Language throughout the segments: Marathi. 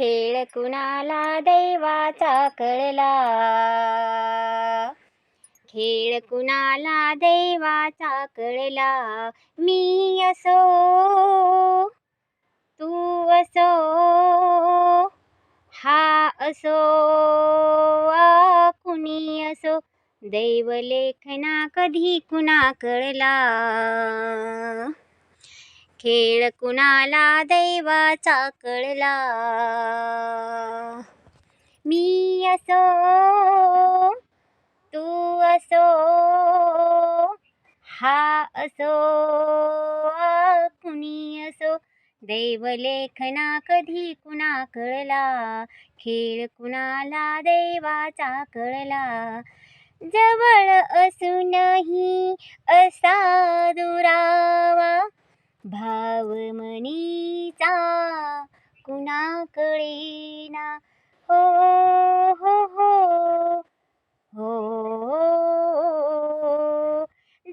खेळ कुणाला दैवाचा कळला? खेळ कुणाला दैवाचा कळला? मी असो तू असो हा असो वा कुणी असो? दैवलेखना कधी कुणा कळला? खेळ कुणाला दैवाचा कळला? मी असो तू असो हा असो वा कुणी असो. दैव लेखना कधी कुणा कळला? खेळ कुणाला दैवाचा कळला? जवळ असूनही कुणा कळीना हो हो हो. हो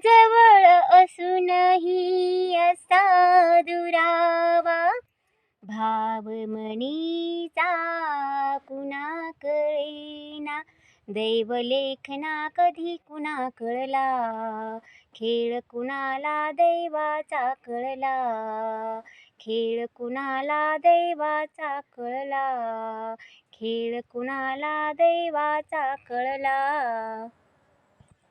जवळ असूनही असा दुरावा. भावमणीचा कुणा कळेना दैव लेखना कधी कुणा कळला खेळ कुणाला दैवाचा कळला? खेळ कुणाला दैवाचा कळला? खेळ कुणाला दैवाचा कळला?